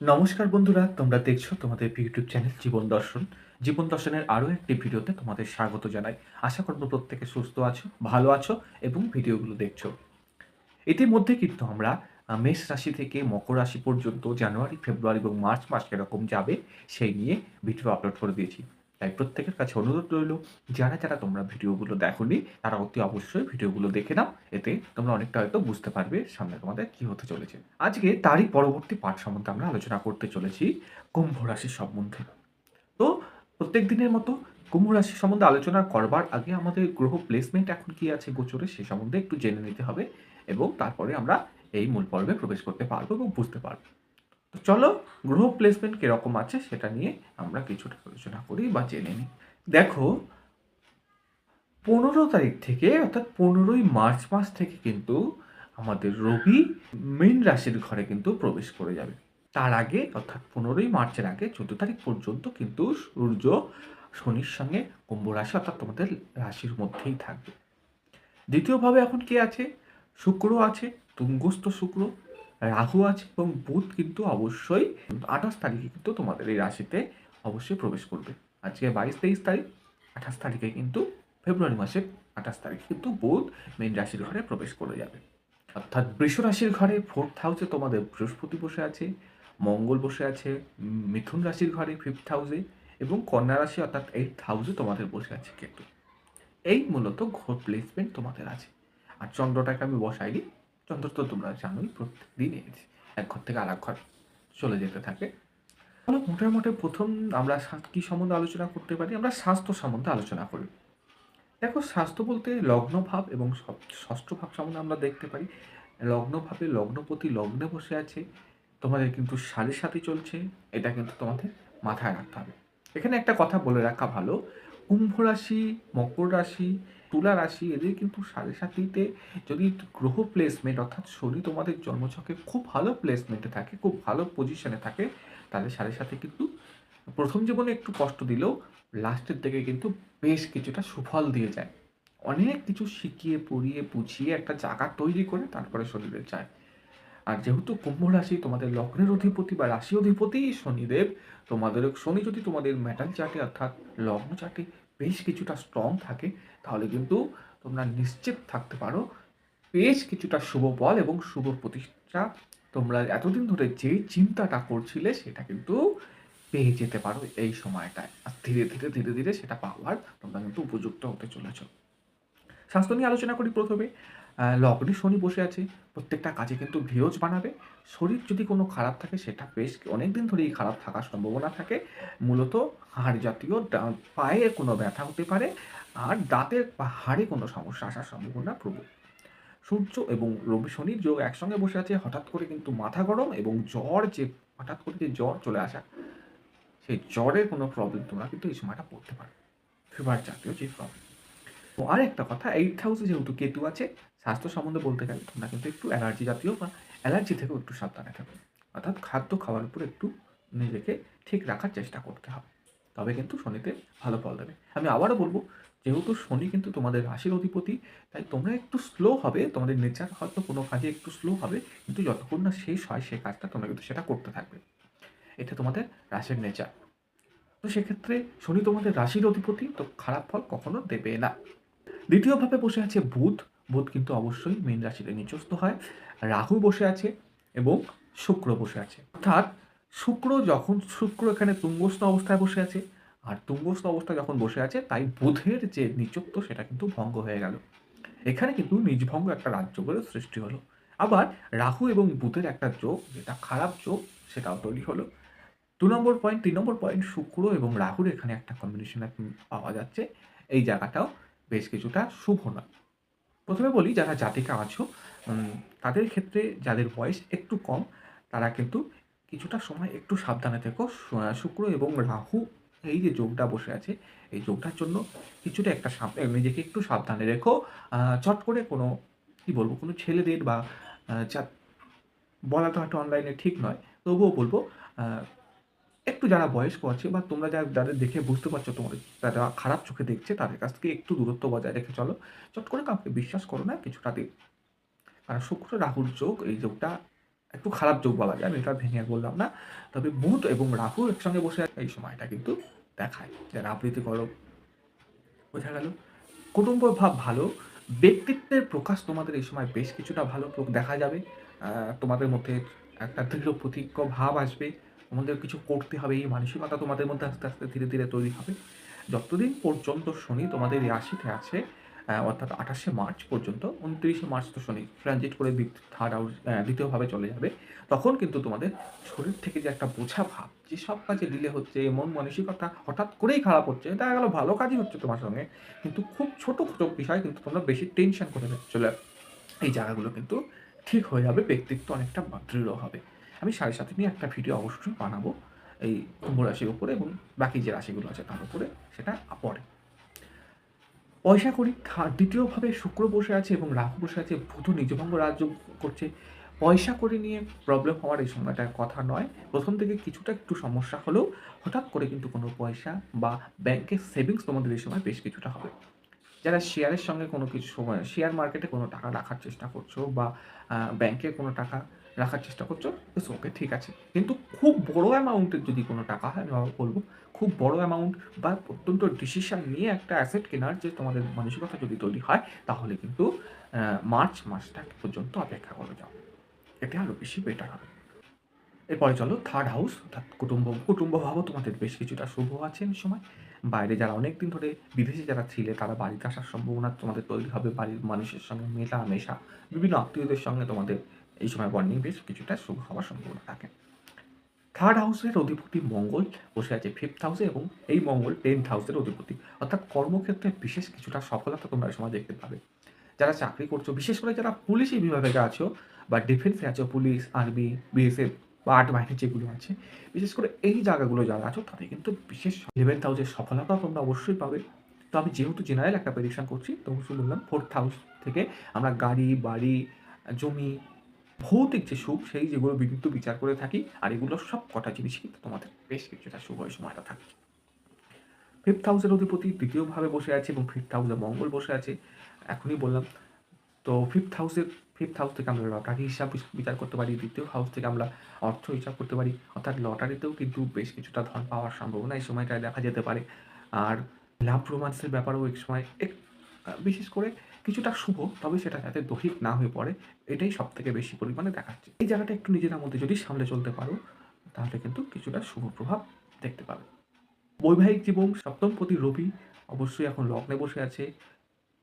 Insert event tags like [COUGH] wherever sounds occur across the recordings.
নমস্কার বন্ধুরা, তোমরা দেখছ তোমাদের ইউটিউব চ্যানেল জীবন দর্শন। জীবন দর্শনের আরও একটি ভিডিওতে তোমাদের স্বাগত জানাই। আশা করব প্রত্যেকে সুস্থ আছো, ভালো আছো এবং ভিডিওগুলো দেখছ। ইতিমধ্যে কিন্তু আমরা মেষ রাশি থেকে মকর রাশি পর্যন্ত জানুয়ারি, ফেব্রুয়ারি এবং মার্চ মাস কীরকম যাবে, সেই নিয়ে ভিডিও আপলোড করে দিয়েছি। তাই প্রত্যেকের কাছে অনুরোধ রইল, যারা যারা তোমরা ভিডিওগুলো দেখোনি, তারা অতি অবশ্যই ভিডিওগুলো দেখে নাও, এতে তোমরা অনেকটা হয়তো বুঝতে পারবে সামনে তোমাদের কি হতে চলেছে। আজকে তারই পরবর্তী পাঠ সম্বন্ধে আমরা আলোচনা করতে চলেছি কুম্ভ রাশির সম্বন্ধে। তো প্রত্যেক দিনের মতো কুম্ভ রাশি সম্বন্ধে আলোচনা করবার আগে আমাদের গ্রহ প্লেসমেন্ট এখন কি আছে গোচরে সে সম্বন্ধে একটু জেনে নিতে হবে এবং তারপরে আমরা এই মূল পর্বে প্রবেশ করতে পারব এবং বুঝতে পারব। তো চলো, গ্রহ প্লেসমেন্ট কীরকম আছে সেটা নিয়ে আমরা কিছুটা আলোচনা করি বা জেনে নিই। দেখো, পনেরো তারিখ থেকে অর্থাৎ পনেরোই মার্চ মাস থেকে কিন্তু আমাদের রবি মীন রাশির ঘরে কিন্তু প্রবেশ করে যাবে। তার আগে অর্থাৎ পনেরোই মার্চের আগে চোদ্দ তারিখ পর্যন্ত কিন্তু সূর্য শনির সঙ্গে কুম্ভ রাশি অর্থাৎ তোমাদের রাশির মধ্যেই থাকবে। দ্বিতীয়ভাবে এখন কে আছে? শুক্র আছে, তুঙ্গস্থ শুক্র। রাহু আছে এবং বুধ কিন্তু অবশ্যই আঠাশ তারিখে কিন্তু তোমাদের এই রাশিতে অবশ্যই প্রবেশ করবে। আজকে বাইশ, তেইশ তারিখ, আঠাশ তারিখে কিন্তু ফেব্রুয়ারি মাসের আঠাশ তারিখে কিন্তু বুধ মেন রাশির ঘরে প্রবেশ করে যাবে। অর্থাৎ বৃষ রাশির ঘরে ফোর্থ হাউসে তোমাদের বৃহস্পতি বসে আছে, মঙ্গল বসে আছে, মিথুন রাশির ঘরে ফিফথ হাউসে এবং কন্যা রাশি অর্থাৎ এইট হাউসে তোমাদের বসে আছে কেতু। এই মূলত ঘোর প্লেসমেন্ট তোমাদের আছে। আর চন্দ্রটাকে আমি বসাইনি চন্দ্র তো তোমরা জানোই প্রত্যেকদিন এক ঘর থেকে আর ঘর চলে যেতে থাকে। তাহলে মোটামুটি প্রথম আমরা কি সম্বন্ধে আলোচনা করতে পারি? আমরা স্বাস্থ্য সম্বন্ধে আলোচনা করি। দেখো, স্বাস্থ্য বলতে লগ্ন ভাব এবং ষষ্ঠ ভাব সম্বন্ধে আমরা দেখতে পারি। লগ্ন ভাবে লগ্নপতি লগ্নে বসে আছে, তোমাদের কিন্তু সাড়ে সাথে চলছে, এটা কিন্তু তোমাদের মাথায় রাখতে হবে। এখানে একটা কথা বলে রাখা ভালো। কুম্ভ রাশি, মকর রাশি তুলা রাশি, এদের কিন্তু সাড়ে সাতিতে যদি গ্রহ প্লেসমেন্ট অর্থাৎ শনি তোমাদের জন্মছকে খুব ভালো প্লেসমেন্টে থাকে, খুব ভালো পজিশনে থাকে, তাহলে সাড়ে সাথে কিন্তু প্রথম জীবনে একটু কষ্ট দিলেও লাস্টের দিকে কিন্তু বেশ কিছুটা সুফল দিয়ে যায়। অনেক কিছু শিখিয়ে, পড়িয়ে, বুঝিয়ে একটা জায়গা তৈরি করে তারপরে শনিদেব যায়। আর যেহেতু কুম্ভ রাশি তোমাদের লগ্নের অধিপতি বা রাশি অধিপতি শনিদেব, তোমাদের শনি যদি তোমাদের মেটাল চার্টে অর্থাৎ লগ্ন চার্টে বেশ কিছুটা স্ট্রং থাকে, তাহলে কিন্তু তোমরা নিশ্চিত থাকতে পারো। বেশ কিছুটা শুভ বল এবং শুভ প্রতিষ্ঠা তোমরা এতদিন ধরে যে চিন্তাটা করছিলে সেটা কিন্তু পেয়ে যেতে পারো এই সময়টায়। আর ধীরে ধীরে ধীরে ধীরে সেটা পাওয়ার তোমরা কিন্তু উপযুক্ত হতে চলেছ। স্বাস্থ্য নিয়ে আলোচনা করি প্রথমে। লগ্নে শনি বসে আছে। প্রত্যেকটা কাজে কিন্তু ভিরোজ বানাবে। শরীর যদি কোনো খারাপ থাকে, সেটা বেশ অনেক দিন ধরেই খারাপ থাকার সম্ভাবনা থাকে। মূলত হাড় জাতীয় পায়ে কোনো ব্যথা হতে পারে আর দাঁতের বা হাড়ে কোনো সমস্যা আসার সম্ভাবনা প্রবল। সূর্য এবং রবি শনির যোগ একসঙ্গে বসে আছে, হঠাৎ করে কিন্তু মাথা গরম এবং জ্বর যে, হঠাৎ করে যে জ্বর চলে আসা, সেই জ্বরের কোনো প্রবলেম তোমরা কিন্তু এই সময়টা পড়তে পারো। ফিভার জাতীয় যে প্রবলেম তো আর একটা কথা এইট হাউসে যেহেতু কেতু আছে? স্বাস্থ্য সম্বন্ধে বলতে গেলে তোমরা কিন্তু একটু অ্যালার্জি জাতীয় বা অ্যালার্জি থেকেও একটু সাবধানে থাকবে অর্থাৎ খাদ্য খাওয়ার উপর একটু নিজেকে ঠিক রাখার চেষ্টা করতে হবে। তবে কিন্তু শনিতে ভালো ফল দেবে। আমি আবারও বলব, যেহেতু শনি কিন্তু তোমাদের রাশির অধিপতি, তাই তোমরা একটু স্লো হবে। তোমাদের নেচার হয়তো কোনো কাজে একটু স্লো হবে, কিন্তু যতক্ষণ না শেষ হয় সেই কাজটা, তোমরা কিন্তু সেটা করতে থাকবে। এটা তোমাদের রাশির নেচার তো সেক্ষেত্রে শনি তোমাদের রাশির অধিপতি, তো খারাপ ফল কখনো দেবে না। দ্বিতীয়ভাবে বসে আছে বুধ। বুধ কিন্তু অবশ্যই মীন রাশিতে নিচস্থ হয়। রাহু বসে আছে এবং শুক্র বসে আছে। অর্থাৎ শুক্র যখন, শুক্র এখানে তুঙ্গস্থ অবস্থায় বসে আছে। আর তুঙ্গস্থ অবস্থায় যখন বসে আছে, তাই বুধের যে নিচত্ব, সেটা কিন্তু ভঙ্গ হয়ে গেল। এখানে কিন্তু নিজভঙ্গ একটা রাজ্য বলে সৃষ্টি হলো। আবার রাহু এবং বুধের একটা যোগ, যেটা খারাপ যোগ, সেটাও তৈরি হলো। দু নম্বর পয়েন্ট তিন নম্বর পয়েন্ট শুক্র এবং রাহুর এখানে একটা কম্বিনেশন পাওয়া যাচ্ছে। এই জায়গাটাও বেশ কিছুটা শুভ নয়। প্রথমে বলি, যারা জাতিকা আছো তাদের ক্ষেত্রে যাদের বয়স একটু কম, তারা কিন্তু কিছুটা সময় একটু সাবধানে থেকো। শুক্র এবং রাহু এই যে যোগটা বসে আছে, এই যোগটার জন্য কিছুটা একটা নিজেকে একটু সাবধানে রেখো। চট করে কোনো, কি বলব, কোনো ছেলেদের বা বলা তো হয়তো অনলাইনে ঠিক নয়, তবুও বলব একটু যারা বয়স্ক আছে বা তোমরা যারা যাদের দেখে বুঝতে পারছ, তোমাদের যারা খারাপ চোখে দেখছে, তাদের কাছ থেকে একটু দূরত্ব বজায় রেখে চলো। চট করে কাউকে বিশ্বাস করো না, কিছুটা দিন। কারণ শুক্র, রাহুর যোগ, এই যোগটা একটু খারাপ যোগ বলা যায়, আমি এটা ভেঙে বললাম না। তবে বুধ এবং রাহু একসঙ্গে বসে এই সময়টা কিন্তু দেখায় যে আবৃত্তি করো। বোঝা গেল? কুটুম্ব ভাব ভালো, ব্যক্তিত্বের প্রকাশ তোমাদের এই সময় বেশ কিছুটা ভালো দেখা যাবে। তোমাদের মধ্যে একটা দৃঢ় প্রতিজ্ঞ ভাব আসবে। তোমাদের কিছু করতে হবে, এই মানসিকতা তোমাদের মধ্যে আস্তে আস্তে ধীরে ধীরে তৈরি হবে। যতদিন পর্যন্ত শনি তোমাদের রাশিতে আছে অর্থাৎ আঠাশে মার্চ পর্যন্ত, উনত্রিশে মার্চ তো শনি ট্রানজিট করে থার্ড হাউস দ্বিতীয়ভাবে চলে যাবে, তখন কিন্তু তোমাদের শরীর থেকে যে একটা বোঝা ভাব, যে সব কাজে ডিলে হচ্ছে, মন মানসিকতা হঠাৎ করেই খারাপ হচ্ছে দেখা গেলো ভালো কাজই হচ্ছে তোমার সঙ্গে, কিন্তু খুব ছোট ছোট বিষয় কিন্তু তোমরা বেশি টেনশন করে চলে, এই জায়গাগুলো কিন্তু ঠিক হয়ে যাবে, ব্যক্তিত্ব অনেকটা দৃঢ় হবে। আমি সাড়ে সাথে নিয়ে একটা ভিডিও অবশ্যই বানাবো এই কুম্ভ রাশির উপরে এবং বাকি যে রাশিগুলো আছে তার উপরে, সেটা পরে। পয়সা করি দ্বিতীয়ভাবে শুক্র বসে আছে এবং রাহু বসে আছে, বুধ নিজভঙ্গ রাজ্য করছে। পয়সা করে নিয়ে প্রবলেম হওয়ার এই সময়টার কথা নয়। প্রথম থেকে কিছুটা একটু সমস্যা হলেও হঠাৎ করে কিন্তু কোনো পয়সা বা ব্যাংকের সেভিংস তোমাদের এই সময় বেশ কিছুটা হবে। যারা শেয়ারের সঙ্গে কোনো কিছু সময় শেয়ার মার্কেটে কোনো টাকা রাখার চেষ্টা করছ বা ব্যাংকে কোনো টাকা রাখার চেষ্টা করছ? ওকে ঠিক আছে। কিন্তু খুব বড় অ্যামাউন্টের যদি কোনো টাকা হয় আমি বলব, খুব বড় অ্যামাউন্ট বা অত্যন্ত ডিসিশন নিয়ে একটা অ্যাসেট কেনার যে তোমাদের মানসিকতা যদি তৈরি হয়, তাহলে কিন্তু মার্চ মাসটা পর্যন্ত অপেক্ষা করে যাও। এটা আরও বেশি বেটার হবে। এরপরে চলো থার্ড হাউস অর্থাৎ কুটুম্ব কুটুম্ব ভাবও তোমাদের বেশ কিছুটা শুভ আছে এই সময়। বাইরে যারা অনেক দিন ধরে বিদেশে যারা ছিলে, তারা বাড়িতে আসার সম্ভাবনা তোমাদের তৈরি হবে। বাড়ির মানুষের সঙ্গে মেলামেশা, বিভিন্ন আত্মীয়দের সঙ্গে তোমাদের এই সময় বন্ডিং বেশ কিছুটা শুভ হওয়ার সম্ভাবনা থাকে। থার্ড হাউসের অধিপতি মঙ্গল বসে আছে ফিফথ হাউসে এবং এই মঙ্গল টেন্থ হাউসের অধিপতি। অর্থাৎ কর্মক্ষেত্রে বিশেষ কিছুটা সফলতা তোমরা সময় দেখতে পাবে। যারা চাকরি করছ, বিশেষ করে যারা পুলিশি বিভাগে আছো বা ডিফেন্সে আছো, পুলিশ আর্মি বিএসএফ বা আর্ট বাহিনী যেগুলো আছে, বিশেষ করে এই জায়গাগুলো যারা আছো, তাদের কিন্তু বিশেষ ইলেভেন্থ হাউসের সফলতা তোমরা অবশ্যই পাবে। তো আমি যেহেতু জেনারেল একটা প্রেডিকশন করছি, তো বললাম ফোর্থ হাউস থেকে আমরা গাড়ি, বাড়ি, জমি ভৌতিক যে সুখ, সেই যেগুলো কিন্তু বিচার করে থাকি, আর এগুলো সব কটা জিনিস কিন্তু তোমাদের বেশ কিছুটা শুভ সময়টা থাকে। ফিফথ হাউসের অধিপতি দ্বিতীয়ভাবে বসে আছে এবং ফিফথ হাউসে মঙ্গল বসে আছে। এখনই বললাম, তো ফিফথ হাউসের ফিফথ হাউস থেকে আমরা লটারি হিসাব বিচার করতে পারি, দ্বিতীয় হাউস থেকে আমরা অর্থ হিসাব করতে পারি। অর্থাৎ লটারিতেও কিন্তু বেশ কিছুটা ধন পাওয়ার সম্ভাবনা এই সময়টায় দেখা যেতে পারে। আর লাভ রোমান্সের ব্যাপারেও এক সময় এক, বিশেষ করে কিছুটা শুভ, তবে সেটা যাতে দৈহিক না হয়ে পড়ে, এটাই সব থেকে বেশি পরিমাণে দেখাচ্ছে। এই জায়গাটা একটু নিজেদের মধ্যে যদি সামলে চলতে পারো, তাহলে কিন্তু কিছুটা শুভ প্রভাব দেখতে পাবে। বৈবাহিক জীবন, সপ্তম প্রতি রবি, অবশ্যই এখন লগ্নে বসে আছে,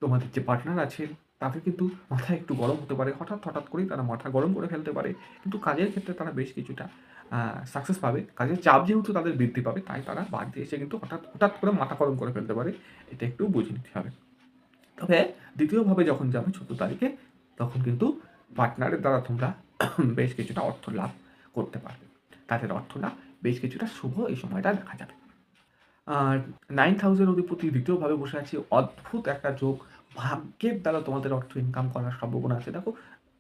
তোমাদের যে পার্টনার আছেন, তাদের কিন্তু মাথা একটু গরম হতে পারে, হঠাৎ হঠাৎ করেই তারা মাথা গরম করে ফেলতে পারে, কিন্তু কাজের ক্ষেত্রে তারা বেশ কিছুটা সাকসেস পাবে। কাজের চাপ যেহেতু তাদের বৃদ্ধি পাবে, তাই তারা বাড়িতে এসে কিন্তু হঠাৎ হঠাৎ করে মাথা গরম করে ফেলতে পারে, এটা একটু বুঝে নিতে হবে। তবে দ্বিতীয়ভাবে যখন যাবে চোদ্দ তারিখে, তখন কিন্তু পার্টনারের দ্বারা তোমরা [CLEARS THROAT] বেশ কিছুটা অর্থ লাভ করতে পারবে। তাদের অর্থ লাভ বেশ কিছুটা শুভ এই সময়টা দেখা যাবে। আর নাইন হাউসের অধিপতি দ্বিতীয়ভাবে বসে আছে, অদ্ভুত একটা যোগ। ভাগ্যের দ্বারা তোমাদের অর্থ ইনকাম করার সম্ভাবনা আছে। দেখো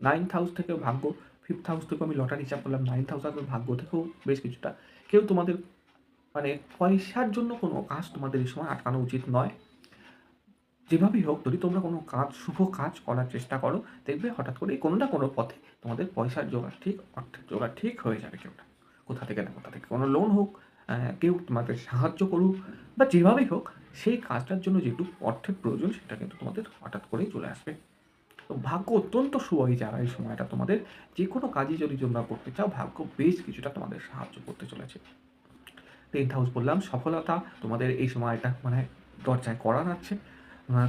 নাইন্থ হাউস থেকে ভাগ্য ফিফথ হাউস থেকেও আমি লটারি হিসাব করলাম নাইন্থ হাউস ভাগ্য থেকেও বেশ কিছুটা। কেউ তোমাদের মানে পয়সার জন্য কোনো কাজ তোমাদের এই সময় আটকানো উচিত নয়। যেভাবেই হোক, যদি তোমরা কোনো কাজ, শুভ কাজ করার চেষ্টা করো, দেখবে হঠাৎ করে কোনো না কোনো পথে তোমাদের পয়সার জোগাড় ঠিক, অর্থের জোগাড় ঠিক হয়ে যাবে কেউটা। কোথা থেকে না কোথা থেকে কোনো লোন হোক কেউ তোমাদের সাহায্য করুক, বা যেভাবেই হোক, সেই কাজটার জন্য যেটুকু অর্থের প্রয়োজন, সেটা কিন্তু তোমাদের হঠাৎ করেই চলে আসবে। তো ভাগ্য অত্যন্ত শুভ জায়গা এই সময়টা তোমাদের যে কোনো কাজই যদি তোমরা করতে চাও, ভাগ্য বেশ কিছুটা তোমাদের সাহায্য করতে চলেছে। টেন্থ হাউস বললাম, সফলতা তোমাদের এই সময়টা মানে দরজায় করা যাচ্ছে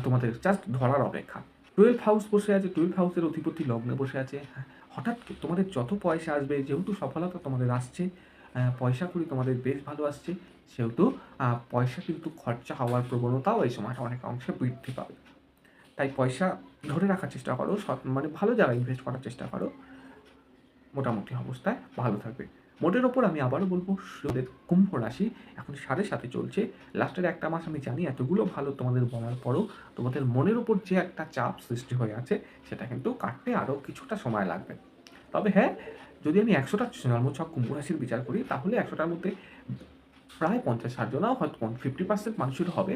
তোমাদের জাস্ট ধরার অপেক্ষা। টুয়েলভ হাউস বসে আছে টুয়েলভ হাউসের অধিপতি লগ্নে বসে আছে। হঠাৎ তোমাদের যত পয়সা আসবে, যেহেতু সফলতা তোমাদের আসছে পয়সা করি তোমাদের বেশ ভালো আসছে, সেহেতু পয়সা কিন্তু খরচা হওয়ার প্রবণতাও এই সময়টা অনেক অংশে বৃদ্ধি পাবে। তাই পয়সা ধরে রাখার চেষ্টা করো মানে ভালো জায়গায় ইনভেস্ট করার চেষ্টা করো। মোটামুটি অবস্থায় ভালো থাকবে। মোটের ওপর আমি আবারও বলব সূর্যের কুম্ভ রাশি এখন সাড়ে সাথে চলছে। লাস্টের একটা মাস আমি জানি এতগুলো ভালো তোমাদের বলার পরও তোমাদের মনের ওপর যে একটা চাপ সৃষ্টি হয়ে আছে, সেটা কিন্তু কাটতে আরও কিছুটা সময় লাগবে। তবে হ্যাঁ যদি আমি একশোটা জন্মছক কুম্ভ রাশির বিচার করি, তাহলে একশোটার মধ্যে প্রায় পঞ্চাশ ষাট জনাও হয়তো ফিফটি পার্সেন্ট মানুষের হবে।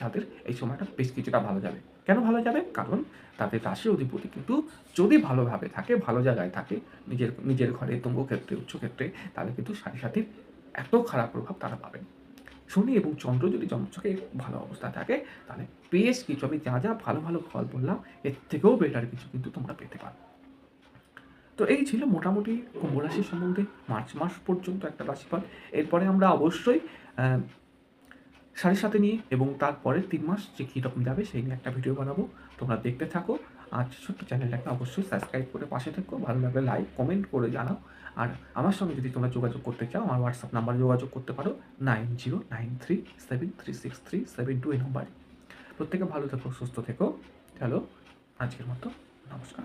যাদের এই সময়টা বেশ কিছুটা ভালো যাবে। কেন ভালো যাবে? কারণ তাদের রাশি অধিপতি কিন্তু যদি ভালোভাবে থাকে, ভালো জায়গায় থাকে, নিজের নিজের ঘরে তুঙ্গ ক্ষেত্রে উচ্চ ক্ষেত্রে তাহলে কিন্তু সাড়ে সাথীর এত খারাপ প্রভাব তারা পাবেন শনি এবং চন্দ্র যদি জন্মছকে ভালো অবস্থায় থাকে, তাহলে বেশ কিছু, আমি যা যা ভালো ভালো ফল বললাম, এর থেকেও বেটার কিছু কিন্তু তোমরা পেতে পারো। তো এই ছিল মোটামুটি কুম্ভ রাশি সম্বন্ধে মার্চ মাস পর্যন্ত একটা রাশিফল। এরপরে আমরা অবশ্যই সাড়ে সাথে নিয়ে এবং তারপরের তিন মাস যে কীরকম যাবে সেই নিয়ে একটা ভিডিও বানাবো। তোমরা দেখতে থাকো। আর ছোট্ট চ্যানেলটাকে অবশ্যই সাবস্ক্রাইব করে পাশে থেকো। ভালো লাগলে লাইক, কমেন্ট করে জানাও। আর আমার সঙ্গে যদি তোমরা যোগাযোগ করতে চাও, আমার হোয়াটসঅ্যাপ নাম্বারে যোগাযোগ করতে পারো। Nine zero nine three seven three six three seven two এই নাম্বারে। প্রত্যেকে ভালো থেকো, সুস্থ থেকো। চলো, আজকের মতো নমস্কার।